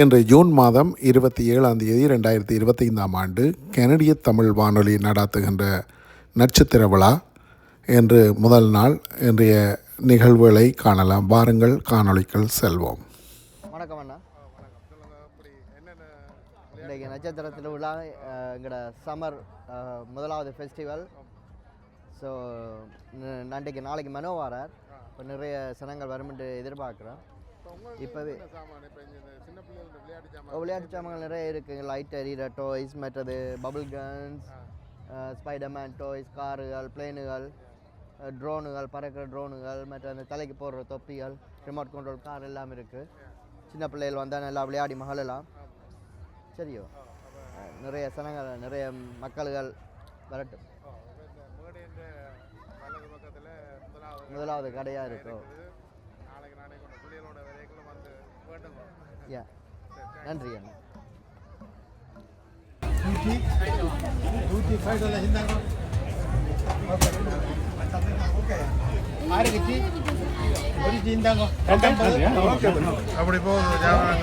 இன்று ஜூன் மாதம் இருபத்தி ஏழாம் தேதி ரெண்டாயிரத்தி இருபத்தைந்தாம் ஆண்டு கனடிய தமிழ் வானொலி நடாத்துகின்ற நட்சத்திர விழா. என்று முதல் நாள் இன்றைய நிகழ்வுகளை காணலாம். வாருங்கள் காணொலிக்குள் செல்வோம். வணக்கம் அண்ணா. இன்றைக்கு நட்சத்திர திருவிழா எங்களோட சம்மர் முதலாவது ஃபெஸ்டிவல் ஸோ நன்றைக்கு நாளைக்கு மனோ வாரார். இப்போ நிறைய சனங்கள் வரும்னு எதிர்பார்க்குறோம். இப்போவே விளையாட்டு சாமான்கள் நிறைய இருக்குது லைட் எரியிற டாய்ஸ் மற்றது பபுள் கன்ஸ் ஸ்பைடர்மேன் டாய்ஸ் காருகள் பிளேனுகள் ட்ரோனுகள் பறக்கிற ட்ரோனுகள் மற்ற அந்த தலைக்கு போடுற தொப்பிகள் ரிமோட் கண்ட்ரோல் கார் எல்லாம் இருக்குது சின்ன பிள்ளைகள் வந்தால் நல்லா விளையாடி மகளலாம் சரியோ? நிறைய சனங்கள் நிறைய மக்கள்கள் வரட்டும். முதலாவது கடையாக இருக்கும் யா நன்றி அண்ணா. அப்படி போகுது ஜாமான்.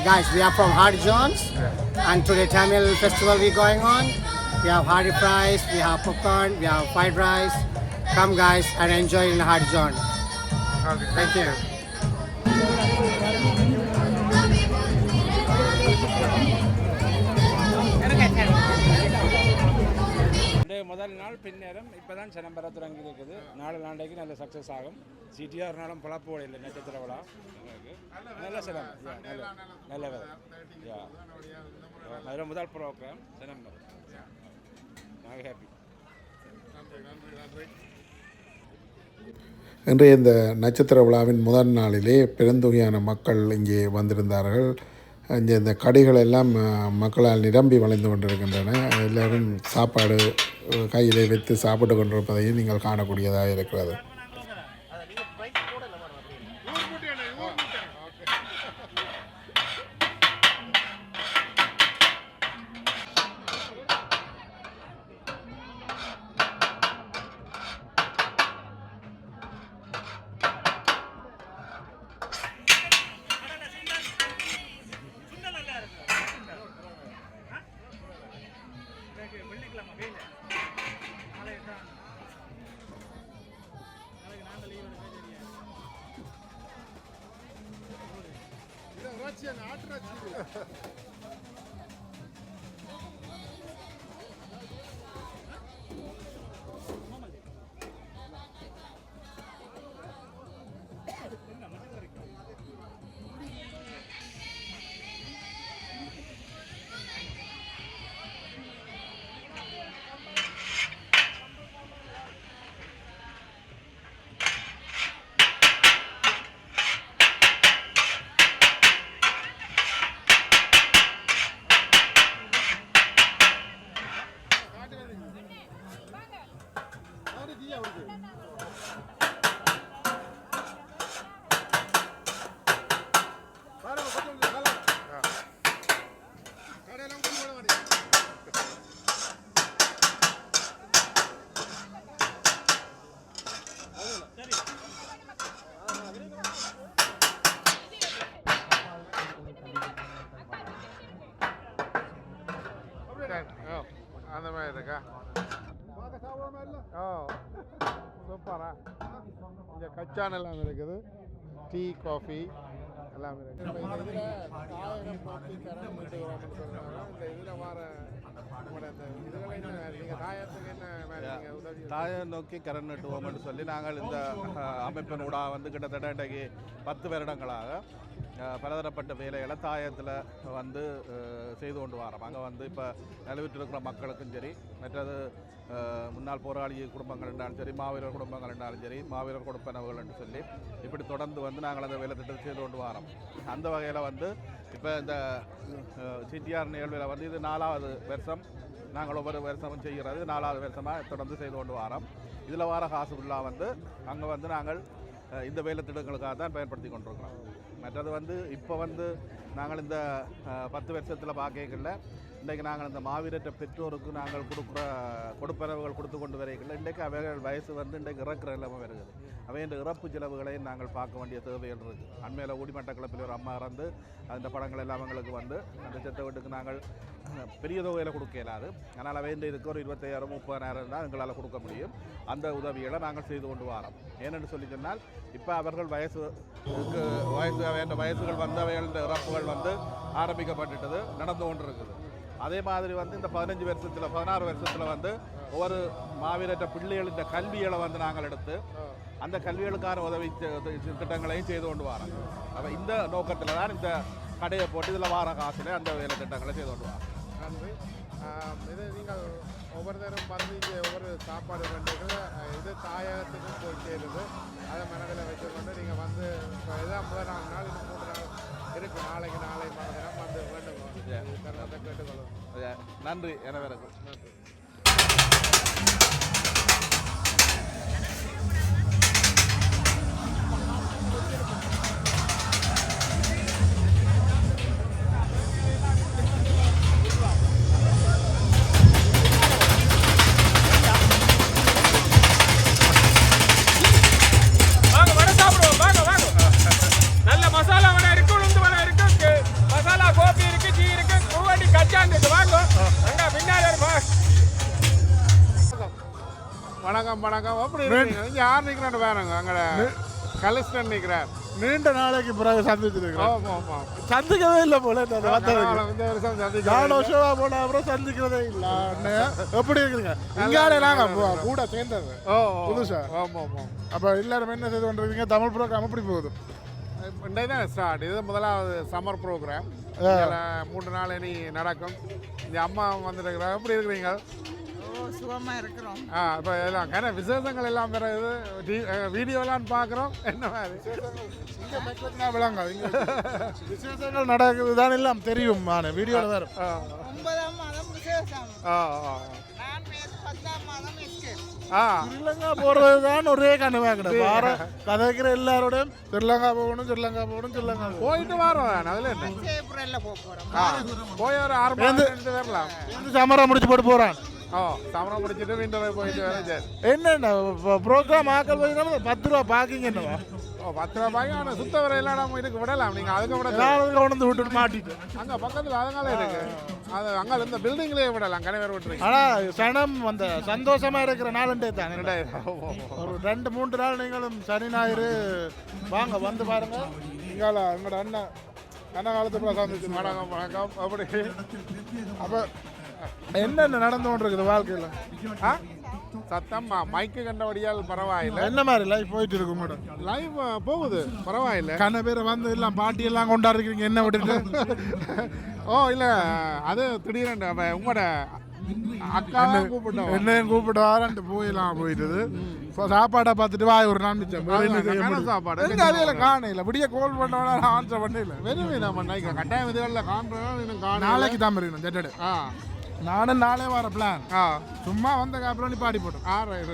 Okay, guys, we are from Hardy Jones, and today Tamil festival we going on. We have Hardy fries, we have popcorn, we have fried rice. Come, guys, and enjoy in Hardy John. Thank you. முதல் நாள் பின்னேரம் இப்போ தான் சனம் தொடங்கி இருக்குது நாலு நாளைக்கு நல்ல success ஆகும். சிடிஆர் இருந்தாலும் பழப்பு இல்லை நட்சத்திர விழா. எங்களுக்கு. நல்ல சிலம் நல்ல நல்ல வேலை யா அதில் முதல் ப்ரோக்ராம் சிதம்பரம். நாங்கள் ஹாப்பி இன்றைய இந்த நட்சத்திர விழாவின் முதல் நாளிலே பெருந்தொகையான மக்கள் இங்கே வந்திருந்தார்கள். இங்கே இந்த கடைகள் எல்லாம் மக்களால் நிரம்பி வளைந்து கொண்டிருக்கின்றன. எல்லோரும் சாப்பாடு கையிலே வைத்து சாப்பிட்டு கொண்டிருப்பதையும் நீங்கள் காணக்கூடியதாக இருக்கிறது அந்த இங்கே கச்சான் எல்லாம் இருக்குது. டீ காஃபி எல்லாம் இருக்குது. இந்த இதில் சொல்கிறாங்க இந்த வர நீங்கள் உதவி தாயை நோக்கி கரண் நட்டுவோம்னு சொல்லி நாங்கள் இந்த அமைப்பின் ஊடாக வந்து கிட்டத்தட்ட இன்றைக்கு பத்து வருடங்களாக பலதரப்பட்ட வேலைகளை தாயத்தில் வந்து செய்து கொண்டு வரோம் அங்கே வந்து இப்போ நிலவிட்டிருக்கிற மக்களுக்கும் சரி மற்றது முன்னாள் போராளி குடும்பங்கள் இருந்தாலும் சரி மாவீரர் குடும்பங்கள் இருந்தாலும் சரி மாவீரர் கொடுப்பனவுகள் என்று சொல்லி இப்படி தொடர்ந்து வந்து நாங்கள் அந்த வேலை திட்டத்தை செய்து கொண்டு வரோம் அந்த வகையில் வந்து இப்போ இந்த சிடிஆர் நிகழ்வில் வந்து இது நாலாவது வருஷம். நாங்கள் ஒவ்வொரு வருஷமும் செய்கிறது நாலாவது வருஷமாக தொடர்ந்து செய்து கொண்டு வரோம் இதில் வர காசு ஃபுல்லாக வந்து அங்கே வந்து நாங்கள் இந்த வேலை திட்டங்களுக்காக தான் பயன்படுத்தி கொண்டிருக்கிறோம். மற்றது வந்து இப்போ வந்து நாங்கள் இந்த பத்து வருஷத்தில் பார்க்கல இன்றைக்கு நாங்கள் அந்த மாவீரற்ற பெற்றோருக்கு நாங்கள் கொடுக்குற கொடுப்பனவுகள் கொடுத்து கொண்டு வரைக்கல இன்றைக்கு அவைகள் வயசு வந்து இன்றைக்கு இறக்குற நிலைமை வருகிறது. அவை இந்த இறப்பு செலவுகளை நாங்கள் பார்க்க வேண்டிய தேவைகள் இருக்குது அண்மையில் ஊடிமட்ட கிளப்பில் ஒரு அம்மா இறந்து அந்த படங்கள் எல்லாம் எங்களுக்கு வந்து அந்த செத்த வீட்டுக்கு நாங்கள் பெரிய தொகையில் கொடுக்க இயலாது. ஆனால் அவை இந்த இதுக்கு ஒரு இருபத்தையாயிரம் முப்பதாயிரம் தான் எங்களால் கொடுக்க முடியும். அந்த உதவிகளை நாங்கள் செய்து கொண்டு வரோம். ஏனென்று சொல்லி சொன்னால் இப்போ அவர்கள் வயசு வயசு வேண்ட வயசுகள் வந்து அவைகள் இறப்புகள் வந்து ஆரம்பிக்கப்பட்டுட்டது நடந்து கொண்டு இருக்குது அதே மாதிரி வந்து இந்த பதினஞ்சு வருஷத்தில் பதினாறு வருஷத்தில் வந்து ஒவ்வொரு மாவீரற்ற பிள்ளைகளின் கல்விகளை வந்து நாங்கள் எடுத்து அந்த கல்விகளுக்கான உதவி திட்டங்களையும் செய்து கொண்டு வரோம். அப்போ இந்த நோக்கத்தில் தான் இந்த கடையை போட்டு இதில் வார காசில் அந்த வேலை திட்டங்களை செய்து கொண்டு வரோம். நன்றி. இது நீங்கள் ஒவ்வொருத்தரும் வந்து இங்கே ஒவ்வொரு சாப்பாடு வேண்டியது இது தாயகத்துக்கும் போய் சேருது. அதை மனதில் வச்சுக்கொண்டு நீங்கள் வந்து இப்போ இதான் முதல் நாலு நாள் இது மூன்று நாள் இருக்குது நாளைக்கு நாளை மனதில் நன்றி எனவருக்கும் நன்றி வேணுங்க அங்கே கலிஸ்டன் நிற்கிறார் நீண்ட நாளைக்கு பிறகு சந்திச்சிருக்கிறோம் சந்திக்கவே இல்லை போல இந்த நாலு வருஷமா போன அப்புறம் சந்திக்கிறதே இல்லை. எப்படி இருக்குங்க? இங்காலே கூட சேர்ந்தது. புதுசா? ஆமாம் ஆமாம் அப்ப எல்லாரும் என்ன செய்து கொண்டிருக்கீங்க தமிழ் ப்ரோக்ராம் எப்படி போகுது? தான் ஸ்டார்ட் இது முதலாவது சம்மர் ப்ரோக்ராம் மூன்று நாள் இனி நடக்கும். இந்த அம்மா வந்துருக்குறாங்க எப்படி இருக்கிறீங்க? ஓ சுகமா இருக்கிறோம். ஆ இப்போ எல்லாம் கன விசேஷங்கள் எல்லாம் வேற இது? டி- அஹ், வீடியோலாம் பார்க்குறோம். என்ன மாதிரி? இங்க விசேஷங்கள் நடக்குது தான் எல்லாம் தெரியும் நான். வீடியோவில் வரும் ஆ. ஒன்பதாம் மாதம் விசேஷம். ஆ ஆ. ஸ்ரீலங்கா போறது தான் ஒரே கனவா கிடையாது வார கதைக்கிற எல்லாரோடையும் ஸ்ரீலங்கா போகணும் ஸ்ரீலங்கா போகணும் ஸ்ரீலங்கா போயிட்டு வரோம் அதில் என்ன? ஏப்ரல்ல போக போறோம். ஆ. போய் ஒரு ஆறு வரலாம். வந்து சமரா முடிச்சு போட்டு போறான். என்னென்ன ப்ரோக்ராம் ஆக்கள் போய் பத்து ரூபா என்னவா ஓ பத்து ரூபாய்க்கு ஆனால் சுத்த வர எல்லாம் நம்ம இதுக்கு விடலாம் நீங்கள் அதுக்கு விட கொண்டு விட்டுட்டு மாட்டிட்டு அங்கே பக்கத்தில் அதனால இருக்கு அது அங்கே இந்த பில்டிங்லேயே விடலாம் கனவேர் விட்டுறீங்க ஆனா சனம் அந்த சந்தோஷமா இருக்கிற நாளண்டே தான் ஒரு ரெண்டு மூன்று நாள் நீங்களும் சனி ஞாயிறு வாங்க வந்து பாருங்க இங்கால எங்களோட அண்ணன் அண்ணன் காலத்து வணக்கம் வணக்கம் அப்படி அப்ப என்னென்ன நடந்து கொண்டு இருக்குது வாழ்க்கையில? ஆ? சத்தம் மைக்கு கண்டபடியால் பரவாயில்லை. என்ன மாதிரி லைஃப் போயிட்டு இருக்கு மேடம் லைவ் போகுது. பரவாயில்லை. கண்ண பேரை வந்து எல்லாம் பாட்டி எல்லாம் கொண்டாடுறீங்க என்ன விட்டுட்டு? ஓ இல்லை அது திடீரென்று உங்களோட அக்கா கூப்பிட்டோம். என்னையும் கூப்பிட்டு வாரன்ட்டு போயெல்லாம் போயிட்டுது. சாப்பாடை பார்த்துட்டு வா ஒரு நான் மிச்சம் என்ன? சாப்பாடு. அதையில காணையில விடிய கோல் பண்ணோட ஆன்சர் பண்ணல வெறும் நம்ம நினைக்கிறேன் கட்டாயம் இதுகளில் காண்றோம் இன்னும் காணும் நாளைக்கு தான் மறியணும் ஜெட்டடு ஆ. நானும் நாளே வர பிளான் சும்மா வந்த அப்புறம் நிப்பாடி போட்டோம் ஆ ரைட்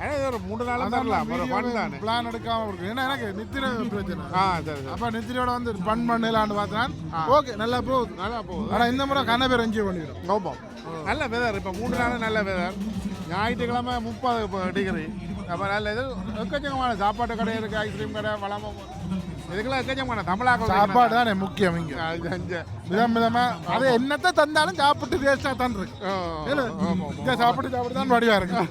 ஆனால் ஒரு மூணு நாளும் தரலாம் ஒரு ஃபன் தானே. பிளான் எடுக்காம இருக்கு ஏன்னா எனக்கு நித்திர பிரச்சனை. ஆ சரி அப்ப நித்திரையோட வந்து பண் பண்ணலான்னு பார்த்தேன் ஓகே நல்லா போகுது. நல்லா போகுது. ஆனா இந்த முறை கண்ண பேர் என்ஜாய் பண்ணிடும் கோபம் நல்ல வெதர் இப்போ மூணு நாள் நல்ல வெதர் ஞாயிற்றுக்கிழமை முப்பது டிகிரி அப்போ நல்ல இது எக்கச்சக்கமான சாப்பாட்டு கடை இருக்குது ஐஸ்கிரீம் கடை வளமாக இதுக்கெல்லாம் எக்கச்சமான தமிழாக்கள் சாப்பாடு தானே முக்கியம் இங்க. விதம் விதமா அது என்னத்தை தந்தாலும் சாப்பிட்டு டேஸ்டா தான் இருக்கு சாப்பிட்டு சாப்பிட்டு தான் வடிவா இருக்கு.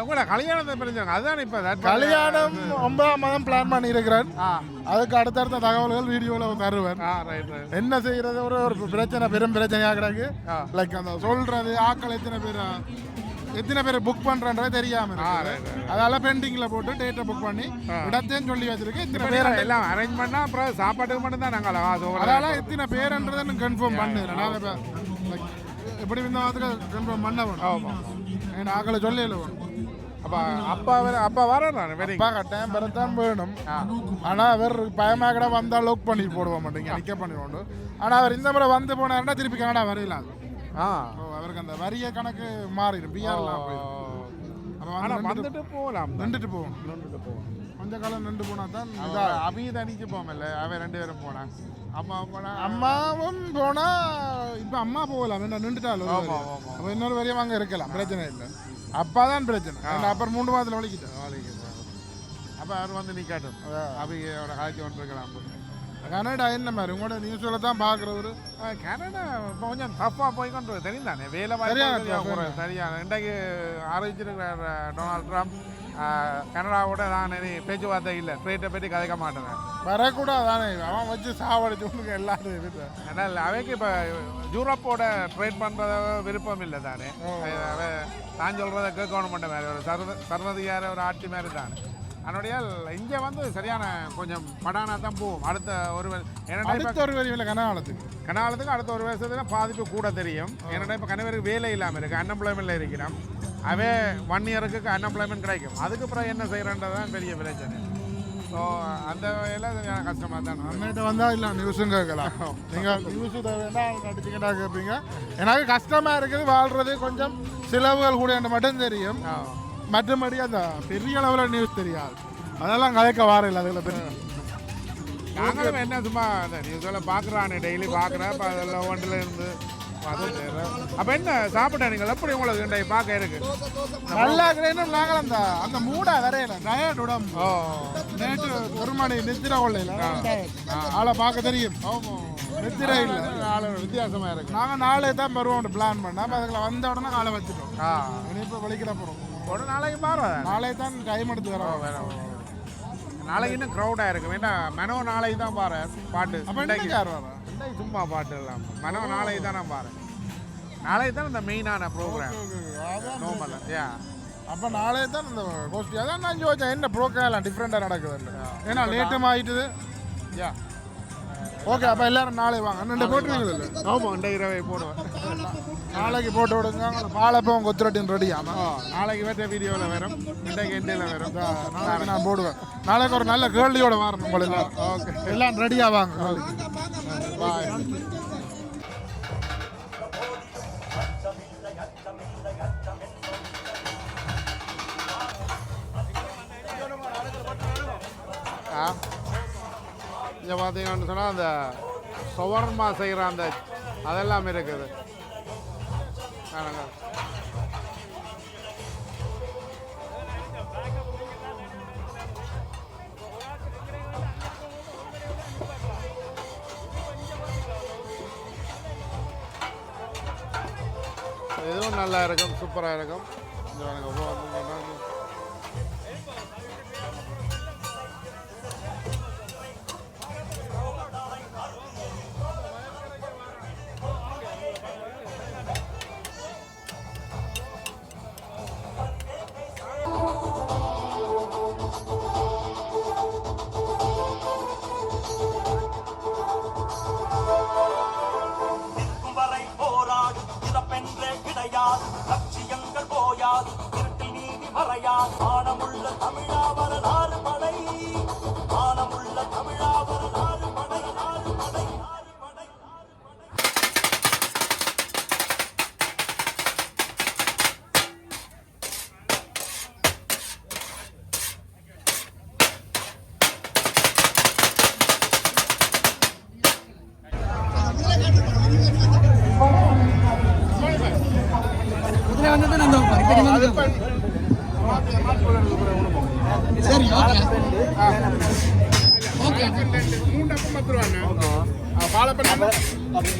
உங்களோட கல்யாணத்தை பிரிஞ்சாங்க அதுதான் இப்போ கல்யாணம் ஒன்பதாம் மாதம் பிளான் பண்ணி இருக்கிறேன் அதுக்கு அடுத்தடுத்த தகவல்கள் வீடியோல தருவேன். என்ன செய்யறது? ஒரு ஒரு பிரச்சனை பெரும் பிரச்சனையா கிடக்கு. லைக் அந்த சொல்றது ஆட்கள் எத்தனை பேர்? எத்தனை பேர் புக் பண்றன்றதே தெரியாம. அதனால பெண்டிங்ல போட்டு டேட்டை புக் பண்ணி இடத்தையும் சொல்லி வச்சிருக்கு. இத்தனை பேர் எல்லாம் அரேஞ்ச் பண்ணால் அப்புறம் சாப்பாட்டுக்கு மட்டும் தான் நாங்கள் காசு அதனால எத்தனை பேருன்றதை கன்ஃபார்ம் பண்ணு எப்படி வாரத்துக்கு கன்ஃபார்ம் பண்ண வேணும். என் ஆக்களை சொல்லல அப்போ அப்பா அப்பா வர நான் வெரி அப்பா கட்டாயம் பெறத்தான் வேணும். ஆனா அவர் பயமா கூட வந்தா லோக் பண்ணி போடுவோம். மாட்டீங்க நிக்க பண்ணிடுவோம். ஆனா அவர் இந்த முறை வந்து போனாருன்னா திருப்பி கனடா வரையில ஆ. அவருக்கு அந்த வரிய கணக்கு மாறிடும். பிஆர்லாம் ஆனால் வந்து வந்துட்டு போகலாம். நின்றுட்டு போவோம் நின்றுட்டு போவோம் கொஞ்ச காலம் நின்று போனா தான் அபியை தனிச்சு போமல்ல. அவன் ரெண்டு பேரும் போனான் அம்மா போனா. அம்மாவும் போனா இப்ப அம்மா போகலாம் என்ன நின்றுட்டாலும். அப்ப இன்னொரு வரையும் அங்க இருக்கலாம். பிரச்சனை இல்லை. அப்பா தான் பிரச்சனை அப்புறம் மூன்று மாதத்துல வலிக்கிட்டேன் அப்போ அவர் வந்து நிற்காட்டும் அபியோட காய்ச்சி கொண்டு இருக்கலாம் கனடா என்ன மாதிரி? உங்களோட நியூஸ்ல தான் பாக்குறவரு கனடா இப்போ கொஞ்சம் தப்பாக போய் கொண்டு வரும். தெரியும் தானே வேலை சரியான. சரியான. இன்றைக்கு அறிவிச்சிருக்கிறார் டொனால்ட் ட்ரம்ப். கனடாவோட நான் பேச்சுவார்த்தை இல்லை. ட்ரேட்டை பற்றி கதைக்க மாட்டேன் வரக்கூடாது தானே அவன் வச்சு சாவடிச்சு உனக்கு எல்லாரும் இருக்கு ஆனால் அவைக்கு இப்போ யூரோப்போட ட்ரேட் பண்ணுறத விருப்பம் இல்லை தானே? நான் சொல்கிறத கேட்கணும் மட்டும். மாதிரி ஒரு சர்வ சர்வதிகார ஒரு ஆட்சி மாதிரி தானே. அதனுடைய இங்கே வந்து சரியான கொஞ்சம் படானா தான் போகும். அடுத்த ஒரு அடுத்த ஒரு வரி இல்லை கனகாலத்துக்கு. கனகாலத்துக்கு அடுத்த ஒரு வருஷத்துல பாதிப்பு கூட தெரியும். ஏன்னா இப்போ கணவருக்கு வேலை இல்லாமல் இருக்குது அன்எம்ப்ளாய்மெண்ட்டில் இருக்கிறான். அவன் ஒன் இயருக்கு அன்எம்ப்ளாய்மெண்ட் கிடைக்கும். அதுக்கு அப்புறம் என்ன செய்கிறன்றதான் பெரிய பிரச்சனை. ஸோ அந்த வகையில் கொஞ்சம் கஷ்டமாக தான். அன்னைட்டு வந்தா இல்லை நியூஸும் கேட்கலாம். நீங்க நியூஸ் தேவைன்னா நடிச்சுக்கிட்டா கேட்பீங்க எனக்கு கஷ்டமா இருக்குது வாழ்றது கொஞ்சம் செலவுகள் கூட என்று மட்டும் தெரியும். மற்றபடி அந்த பெரிய அளவில் நியூஸ் தெரியாது. அதெல்லாம் கதைக்க வாரில்லை அதில் பற்றி நாங்களும் என்ன சும்மா அந்த நியூஸில் பார்க்குறானே டெய்லி பார்க்குறேன் இப்போ அதெல்லாம் ஒன்றில் இருந்து அப்போ என்ன சாப்பிட்டா நீங்கள் எப்படி உங்களுக்கு இன்றைய பார்க்க இருக்கு? நல்லா கிடையாது நாங்கள் அந்த அந்த மூடா வரையில டயர்ட் உடம்பு. நேற்று ஒரு மணி நித்திர கொள்ளையில் ஆளை பார்க்க தெரியும். நித்திர இல்லை. ஆளு வித்தியாசமாக இருக்கு. நாங்கள் நாளே தான் வருவோம் பிளான் பண்ணோம். அதுக்குள்ள வந்த உடனே காலை வச்சுட்டோம். இப்போ வலிக்கிற போகிறோம் ஒரு நாளைக்கு பாரு. நாளே தான் டைம் எடுத்து வரோம் நாளைக்கு இன்னும் க்ரௌடாக இருக்கும் ஏன்னா மனோ நாளைக்கு தான் பாரு பாட்டு. இன்னைக்கு யார் வரா இன்னைக்கு சும்மா பாட்டு எல்லாம். மனோ நாளைக்கு தான் நான் பாரு. நாளைக்கு தான் இந்த மெயினான ப்ரோக்ராம் நோமல் யா அப்போ நாளே தான் இந்த கோஷ்டி அதான் நான் யோசிச்சேன் என்ன ப்ரோக்ராம் டிஃப்ரெண்ட்டாக நடக்குது? ஏன்னா லேட்டும் ஆகிட்டுது யா ஓகே அப்போ எல்லாரும் நாளை வாங்க. ரெண்டு போட்டுருவீங்களா இல்லை? ஆமாம் இந்த இரவை போடுவேன். நாளைக்கு போட்டு விடுங்க. உங்களை பாலப்பம் கொத்துரட்டின் ரெடி ஆமாம் நாளைக்கு வேற்ற வீடியோவில் வரும். இன்றைக்கு எண்டில் வரும். நாளைக்கு நான் போடுவேன். நாளைக்கு ஒரு நல்ல கேள்வியோட வரணும் உங்களை எல்லாம் ஓகே. எல்லாம் ரெடியாக வாங்க. பாய் ஆ. இங்கே பார்த்தீங்கன்னு சொன்னால் அந்த சுவர்மா செய்கிற அந்த அதெல்லாம் இருக்குது. ஆனாங்க. இதுவும் நல்லா இருக்கும் சூப்பராக இருக்கும். சரி ஓகே வாழைப்பழம் ரெண்டு மூணு டப்பம் பத்து ரூபாண்ணா வாழைப்பழம் ஓகே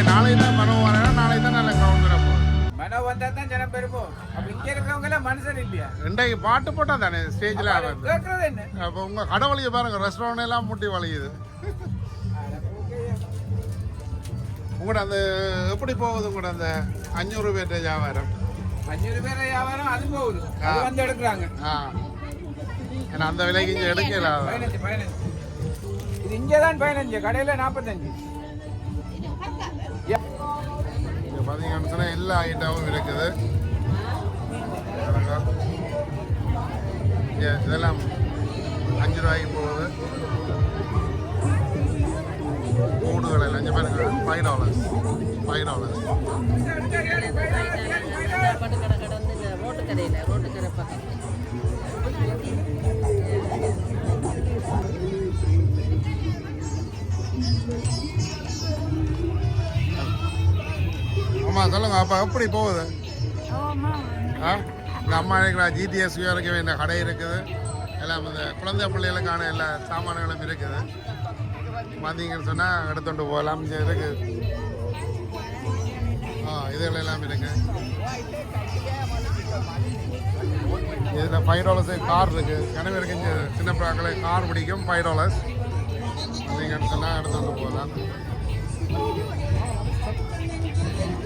இன்றைக்கு இல்லையே நாளை தான் மனம் வரேன் நாளை தான் நல்ல கிரவுண்ட் போகுது மனோ வந்தா தான் ஜனம் பெருப்போம் அப்ப இங்க இருக்கிறவங்க எல்லாம் மனுஷன் இல்லையா? இன்றைக்கு பாட்டு போட்டால் தானே ஸ்டேஜில் ஆடுறது அப்போ உங்கள் கடை வழியை பாருங்கள் ரெஸ்டாரண்ட் எல்லாம் முட்டி வலியுது உங்களோட அந்த எப்படி போகுது உங்களோட அந்த அஞ்சூறு பேர் வியாபாரம்? அஞ்சூறு பேர் வியாபாரம் அது போகுது. வந்து எடுக்கிறாங்க. ஏன்னா அந்த விலைக்கு இங்கே எடுக்கல இது இங்கே தான் பதினஞ்சு கடையில நாற்பத்தஞ்சு இங்கே பார்த்தீங்கன்னு எல்லா ஐட்டமும் இருக்குது. இதெல்லாம் அஞ்சு ரூபாய்க்கு போகுது. கூடுகள் எல்லாம் இங்கே பாருங்க. Five dollars five dollars road கடையில் பக்கம் சொல்லுங்க அப்போ எப்படி போகுது? ஆ? இந்த அம்மா இருக்கிற ஜிடிஎஸ் வரைக்கும் வேண்டிய கடை இருக்குது. எல்லாம் இந்த குழந்தை பிள்ளைகளுக்கான எல்லா சாமான்களும் இருக்குது. வந்தீங்கன்னு சொன்னால் எடுத்துட்டு போகலாம் இங்கே இருக்குது ஆ இதுகள் எல்லாம் இருக்கு. இதில் ஃபைவ் கார் இருக்குது கனவு இருக்கு இங்கே சின்ன பிள்ளைகளை கார் பிடிக்கும் ஃபைவ் டாலர்ஸ் வந்தீங்கன்னு சொன்னால் எடுத்துகிட்டு போகலாம்.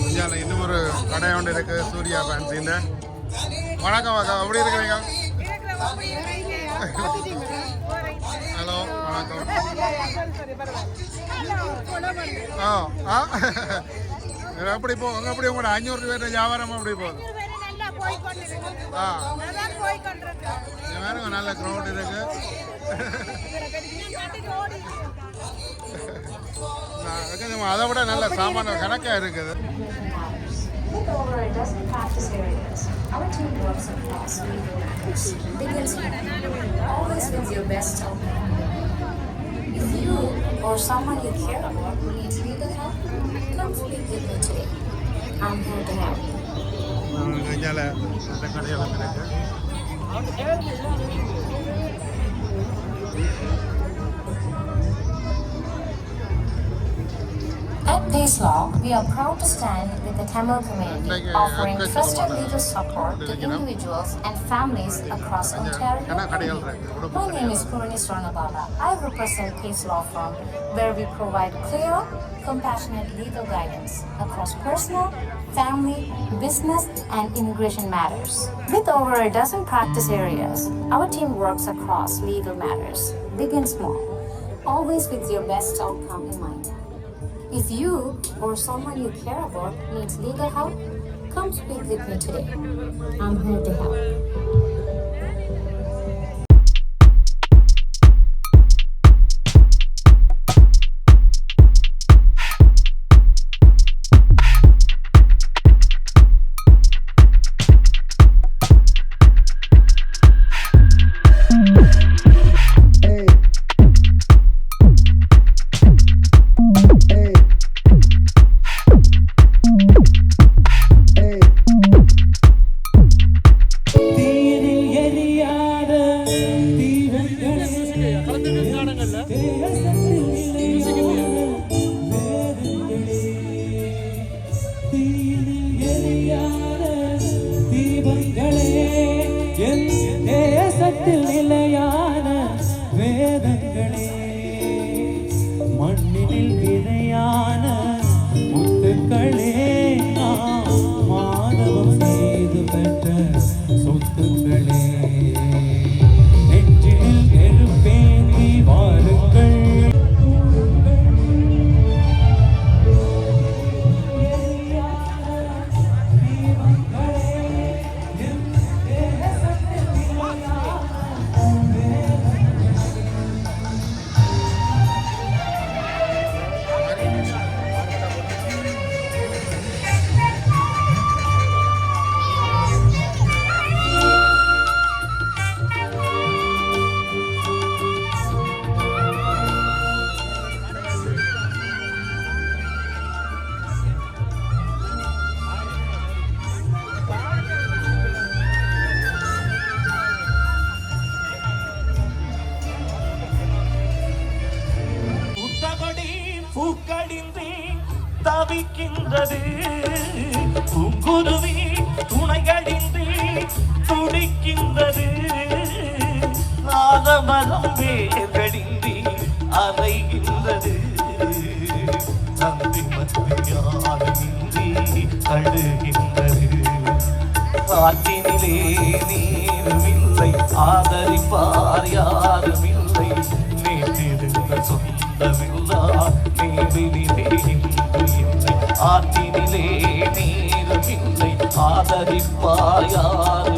இந்தியாவில் இன்னும் ஒரு கடை ஒன்று இருக்குது சூர்யா ஃபேன்சின்னு வணக்கம் அக்கா எப்படி இருக்கிறீங்க? ஹலோ வணக்கம். ஆ ஆ. எப்படி போ அங்கே எப்படி உங்களோட அஞ்சூறு பேர் வியாபாரம் எப்படி போகுது? ஆ இது வேறுங்க நல்ல க்ரௌட் இருக்கு அதை விட நல்ல சாமான கணக்காக இருக்குது our team works legal matters. Begins always with your best outcome. If you or someone you care about needs legal help, come speak with me today. I'm here to help. இங்கே அந்த கடையெல்லாம் இருக்கு At law, we are proud to stand with the Tamil community, offering trusted legal support to individuals and families across Ontario. My name is Purani Sranabala. I represent Pace Law Firm, where we provide clear, compassionate legal guidance across personal, family, business, and immigration matters. With over a dozen practice areas, our team works across legal matters. big and small, always with your best outcome in mind. If you or someone you care about needs legal help, come speak with me today. I'm here to help. காட்டினிலே நீருமில்லை. ஆதரிப்பார் யாருமில்லை. நேற்றிருந்த சொந்தமில்லா நேரிலே இன்று இல்லை. ஆற்றினிலே நீருமில்லை. ஆதரிப்பார் யாருமில்லை.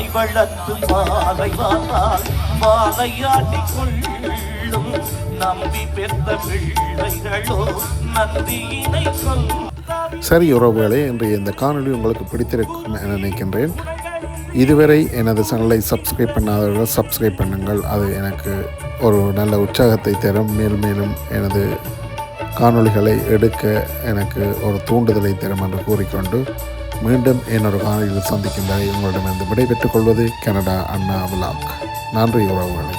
நாய் வளர்த்து மாலை கொள்ளும் நம்பி பெற்ற பிள்ளைகளோ நந்தியினை கொல்லும் சரி உறவுகளே இன்றைய இந்த காணொலி உங்களுக்கு பிடித்திருக்கும் என நினைக்கின்றேன். இதுவரை எனது சேனலை சப்ஸ்கிரைப் பண்ணாதவர்கள் சப்ஸ்கிரைப் பண்ணுங்கள். அது எனக்கு ஒரு நல்ல உற்சாகத்தை தரும். மேலும் மேலும் எனது காணொளிகளை எடுக்க எனக்கு ஒரு தூண்டுதலை தரும் என்று கூறிக்கொண்டு மீண்டும் இன்னொரு காலையில் சந்திக்கும் வரை உங்களிடமிருந்து விடைபெற்றுக் கொள்வது கனடா அண்ணா விலாக் நன்றி உறவுகளே.